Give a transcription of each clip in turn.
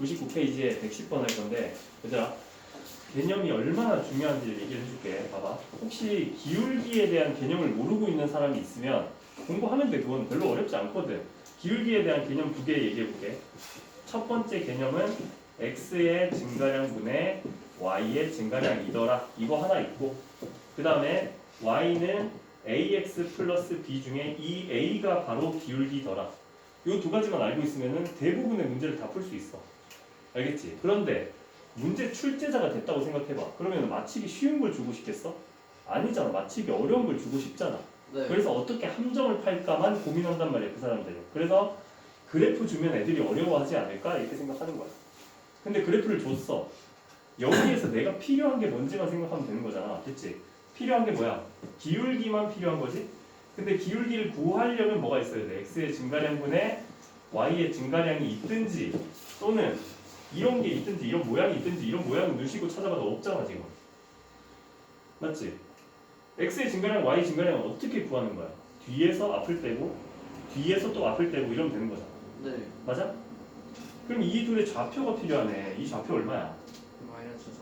99페이지에 110번 할 건데 얘들아 개념이 얼마나 중요한지 얘기를 해줄게. 봐봐. 혹시 기울기에 대한 개념을 모르고 있는 사람이 있으면 공부하면 돼. 그건 별로 어렵지 않거든. 기울기에 대한 개념 두 개 얘기해 볼게. 첫 번째 개념은 x의 증가량분의 y의 증가량이더라. 이거 하나 있고. 그 다음에 y는 ax 플러스 b 중에 이 a가 바로 기울기더라. 이 두 가지만 알고 있으면 대부분의 문제를 다 풀 수 있어 알겠지? 그런데 문제 출제자가 됐다고 생각해봐 그러면 맞히기 쉬운 걸 주고 싶겠어? 아니잖아 맞히기 어려운 걸 주고 싶잖아 네. 그래서 어떻게 함정을 팔까만 고민한단 말이야 그 사람들은 그래서 그래프 주면 애들이 어려워하지 않을까 이렇게 생각하는 거야 근데 그래프를 줬어 여기에서 내가 필요한 게 뭔지만 생각하면 되는 거잖아 됐지? 필요한 게 뭐야? 기울기만 필요한 거지? 근데 기울기를 구하려면 뭐가 있어야 돼? x의 증가량분에 y의 증가량이 있든지 또는 이런 게 있든지 이런 모양이 있든지 이런 모양은 눈시고 찾아봐도 없잖아 지금 맞지? x의 증가량, y 증가량은 어떻게 구하는 거야? 뒤에서 앞을 빼고 뒤에서 또 앞을 빼고 이러면 되는 거잖아. 네. 맞아? 그럼 이 둘의 좌표가 필요하네. 이 좌표 얼마야? 마이너스 3,1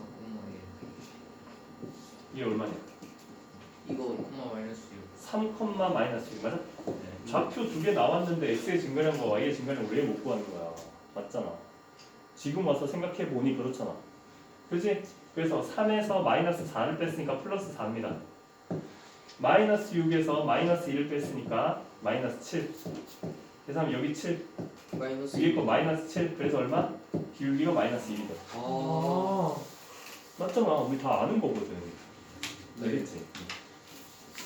이게 얼마냐? 이거 콤마 마이너스 3, 마이너스 1 맞아? 6 네. 좌표 두 개 나왔는데 x의 증가량과 y의 증가량 왜못 구하는 거야? 맞잖아. 지금 와서 생각해 보니 그렇잖아. 그지? 그래서 3에서 마이너스 4를 뺐으니까 플러스 4입니다. 마이너스 6에서 마이너스 1을 뺐으니까 마이너스 7. 계산하면 여기 7. 마이너스 위에 거 마이너스 7. 그래서 얼마? 기울기가 마이너스 1이다. 아. 맞잖아. 우리 다 아는 거거든. 네. 알겠지?